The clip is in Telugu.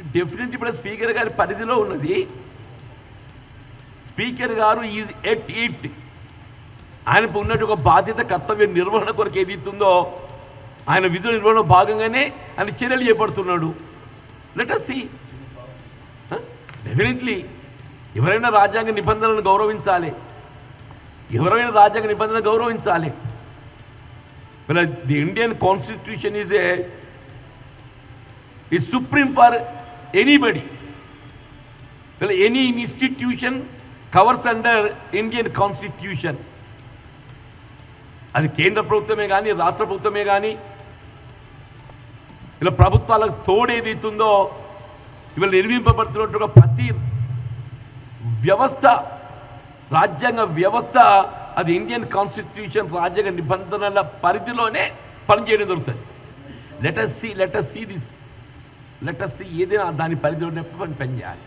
డెఫినెట్ ఇప్పుడు స్పీకర్ గారి పరిధిలో ఉన్నది. స్పీకర్ గారు ఈజ్ ఎట్ ఇట్. ఆయనకు ఉన్నట్టు ఒక బాధ్యత కర్తవ్య నిర్వహణ కొరకు ఏది ఆయన విధుల నిర్వహణ భాగంగానే ఆయన చర్యలు చేపడుతున్నాడు. లెట్ సి డెఫినెట్లీ ఎవరైనా రాజ్యాంగ నిబంధనలను గౌరవించాలి. ఎవరైనా రాజ్యాంగ నిబంధనలు గౌరవించాలి. The Indian constitution is a is supreme for anybody. Well, any institution covers under Indian constitution. అది కేంద్ర ప్రభుత్వమే కానీ రాష్ట్ర ప్రభుత్వమే కానీ ఇలా ప్రభుత్వాలకు తోడేదైతుందో ఇవాళ నిర్మింపబడుతున్నట్టుగా ప్రతి వ్యవస్థ రాజ్యాంగ వ్యవస్థ అది ఇండియన్ కాన్స్టిట్యూషన్ రాజ్యాంగ నిబంధనల పరిధిలోనే పనిచేయడం దొరుకుతుంది letter C letter C this letters C ఏదైనా దాని పరిధిలోనే పని పని చేయాలి.